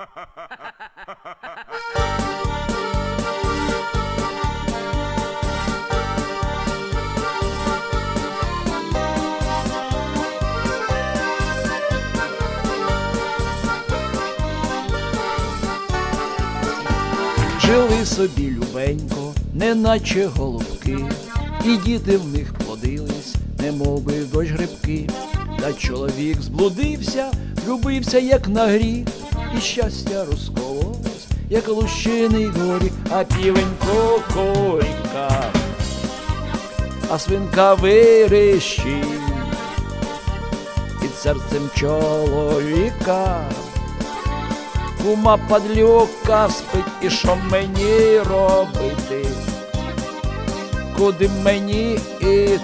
Жили собі любенько, неначе голубки, і діти в них плодились, немов би дощ грибки, та чоловік зблудився, любився, як на гріх і щастя розкололось, як лущиний горіх, а півень кокоріка, а свинка вирищить під серцем чоловіка. Кума падлюка спить, і що мені робити? Куди мені іти?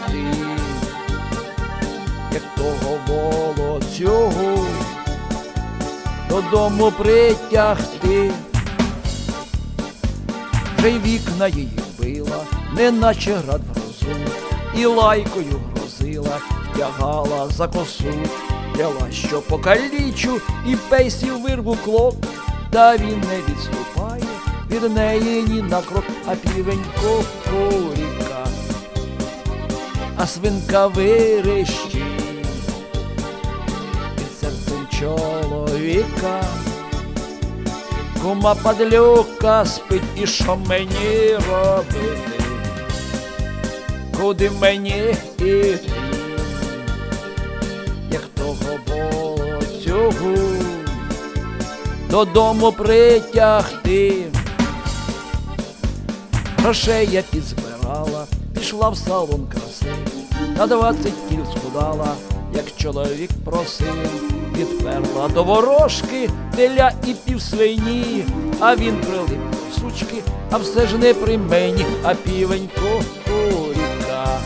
Як того волоцюгу додому притягти, вже й вікна її била, неначе град в грозу, і лайкою грозила, тягала за косу, Яла, що покалічу, і пейсів вирву клок, та він не відступає від неї ні на крок, а півень кокоріка, а свинка вирищить під серцем чоловіка. Кума падлюка спить, і що мені робити? Куди мені іти? Як того цього додому притягти. Грошей я підзбирала, пішла в салон краси, на двадцять кіл схудала, як чоловік просив, підперла до ворожки теля і півсвині, а він прилип до сучки, а все ж не при мені, а півень кукуріка,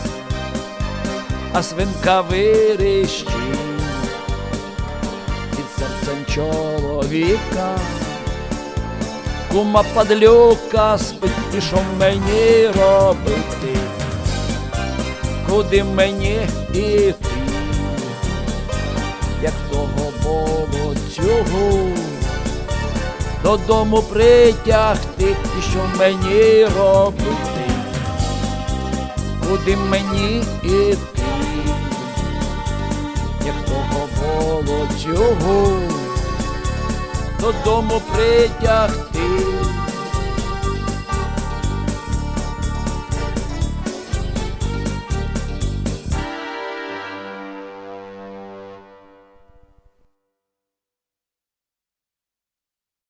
а свинка вирищить під серцем чоловіка. Кума падлюка спить, і що мені робити? Куди мені іти? Як того цього додому притягти, і що мені робити? Куди мені іти? Як того цього додому притягти.